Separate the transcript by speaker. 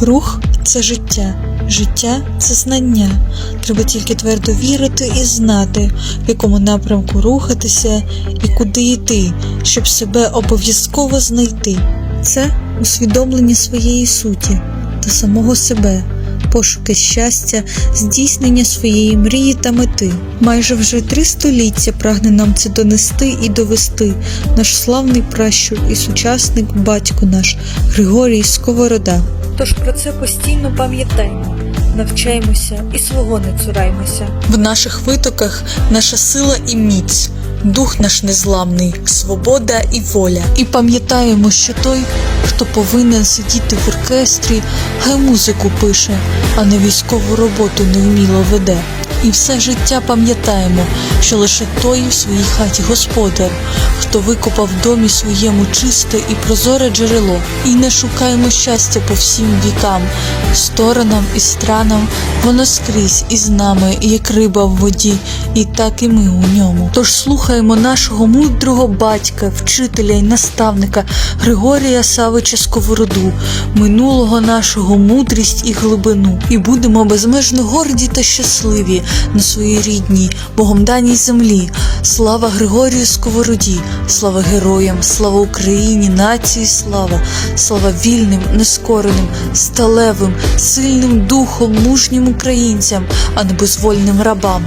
Speaker 1: Рух це життя, життя це знання. Треба тільки твердо вірити і знати, в якому напрямку рухатися і куди йти, щоб себе обов'язково знайти. Це усвідомлення своєї суті та самого себе, пошуки щастя, здійснення своєї мрії та мети. Майже вже три століття прагне нам це донести і довести наш славний пращур і сучасник батько наш Григорій Сковорода. Тож про це постійно пам'ятаймо, навчаймося і свого не цураймося. В наших витоках наша сила і міць, дух наш незламний, свобода і воля. І пам'ятаємо, що той, хто повинен сидіти в оркестрі, хай музику пише, а не військову роботу невміло веде. І все життя пам'ятаємо, що лише той в своїй хаті господар, хто викопав домі своєму чисте і прозоре джерело, і не шукаємо щастя по всім вікам, сторонам і странам, воно скрізь із нами, як риба в воді, і так і ми у ньому. Тож слухаємо нашого мудрого батька, вчителя і наставника Григорія Савича Сковороду, минулого нашого мудрість і глибину, і будемо безмежно горді та щасливі на своїй рідній, Богом даній землі. Слава Григорію Сковороді, слава героям, слава Україні, нації, слава, слава вільним, нескореним, сталевим, сильним духом, мужнім українцям, а не безвольним рабам.